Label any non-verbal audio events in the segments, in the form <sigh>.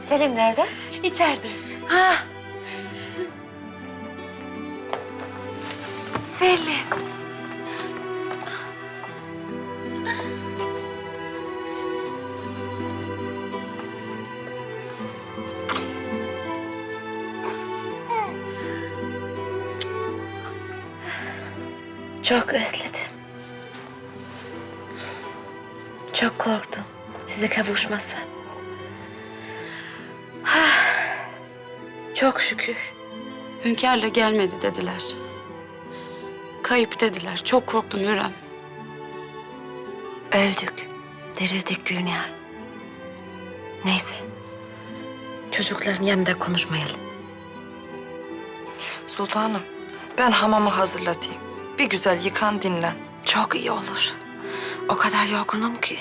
Selim nerede? İçeride. Ha. Selim. Çok özledim. Çok korktum size kavuşmasa. Çok şükür. Hünkârla gelmedi dediler. Kayıp dediler. Çok korktum Hürrem. Öldük. Dirildik Gülnihal. Neyse. Çocukların yanında konuşmayalım. Sultanım, ben hamamı hazırlatayım. Bir güzel yıkan dinlen. Çok iyi olur. O kadar yorgunum ki.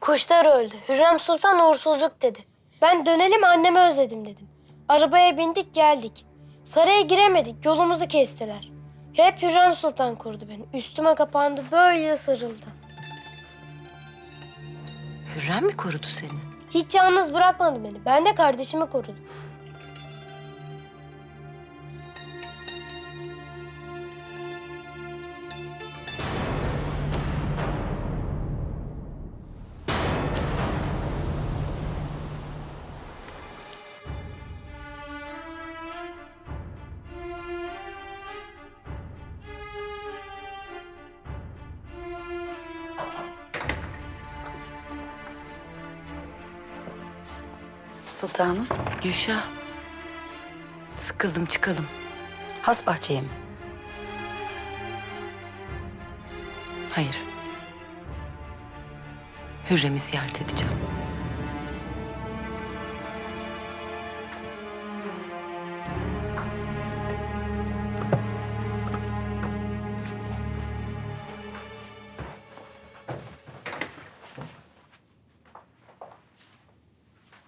Kuşlar öldü. Hürrem Sultan uğursuzluk dedi. Ben dönelim annemi özledim dedim. Arabaya bindik geldik. Saraya giremedik yolumuzu kestiler. Hep Hürrem Sultan korudu beni. Üstüme kapandı böyle sarıldı. Hürrem mi korudu seni? Hiç yalnız bırakmadı beni. Ben de kardeşimi korudum. Sultanım, Gülşah. Sıkıldım çıkalım. has bahçeye mi? Hayır. Hürrem'i ziyaret edeceğim.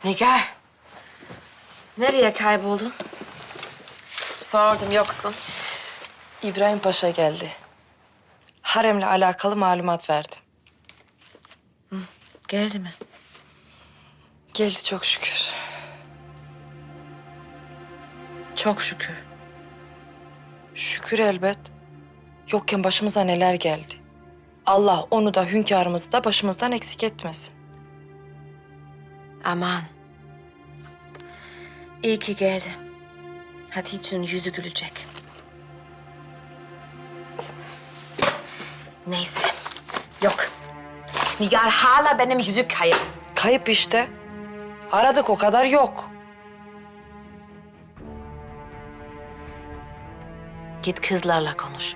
Nigar. Nereye kayboldun? Sordum yoksun. İbrahim Paşa geldi. Haremle alakalı malumat verdi. Geldi mi? Geldi çok şükür. Çok şükür. Şükür elbet. Yokken başımıza neler geldi. Allah onu da hünkârımızı da başımızdan eksik etmesin. Aman. İyi ki geldi. Hatice'nin yüzü gülecek. Neyse. Yok. Nigar hala benim yüzük kayıp. Kayıp işte. Aradık o kadar yok. Git kızlarla konuş.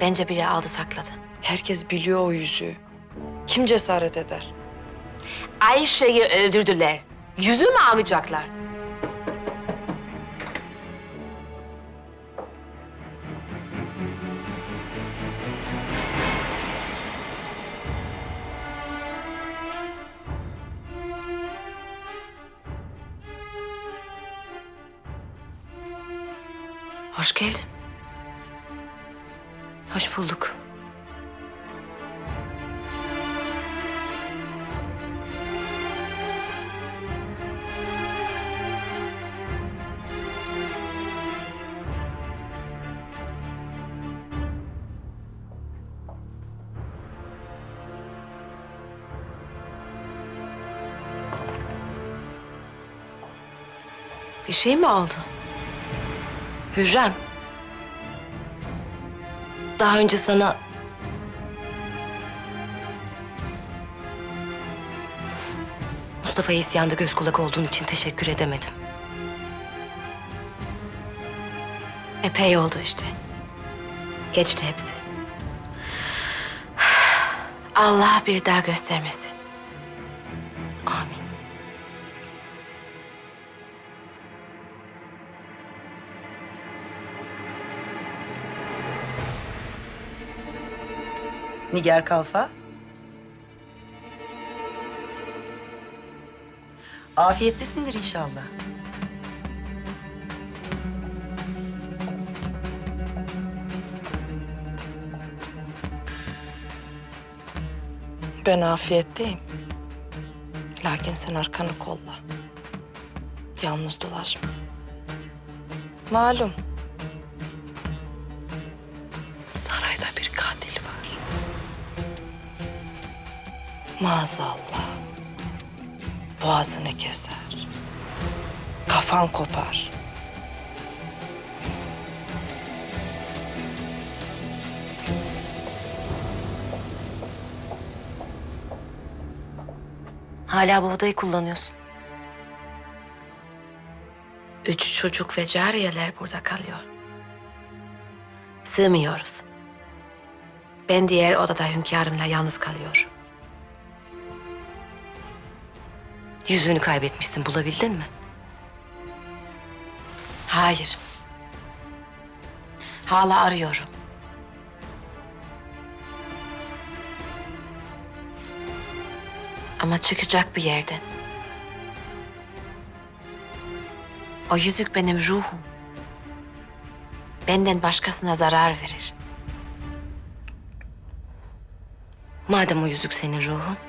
Bence biri aldı sakladı. Herkes biliyor o yüzüğü. Kim cesaret eder? Ayşe'yi öldürdüler. Yüzü mü almayacaklar? Hoş geldin. Hoş bulduk. Bir şey mi oldu? Hürrem. Daha önce sana... Mustafa'ya isyanda göz kulak olduğun için teşekkür edemedim. Epey oldu işte. Geçti hepsi. <sighs> Allah bir daha göstermesin. Niger Kalfa. Afiyettesindir inşallah. Ben afiyetteyim. Lakin sen arkanı kolla. Yalnız dolaşma. Malum Maazallah. Boğazını keser. Kafan kopar. Hala bu odayı kullanıyorsun. Üç çocuk ve cariyeler burada kalıyor. Sığmıyoruz. Ben diğer odada hünkârımla yalnız kalıyorum. Yüzüğünü kaybetmişsin bulabildin mi? Hayır. Hala arıyorum. Ama çıkacak bir yerden. O yüzük benim ruhum. Benden başkasına zarar verir. Madem o yüzük senin ruhun.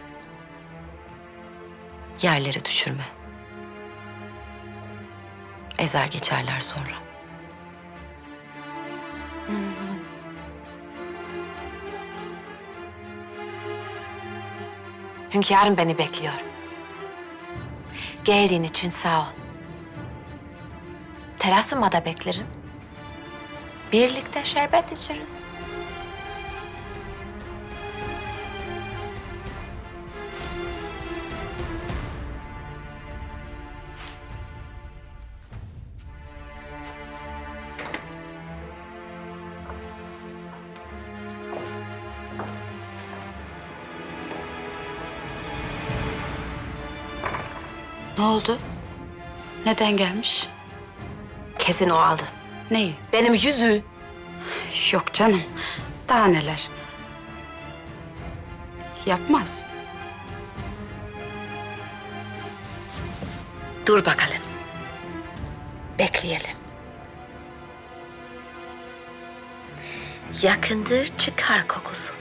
Yerlere düşürme. Ezer geçerler sonra. Hünkârım beni bekliyor. Geldiğin için sağ ol. Terasıma da beklerim. Birlikte şerbet içeriz. Ne oldu? Neden gelmiş? Kesin o aldı. Neyi? Benim yüzüğü. Yok canım. Daha neler? Yapmaz. Dur bakalım. Bekleyelim. Yakındır çıkar kokusu.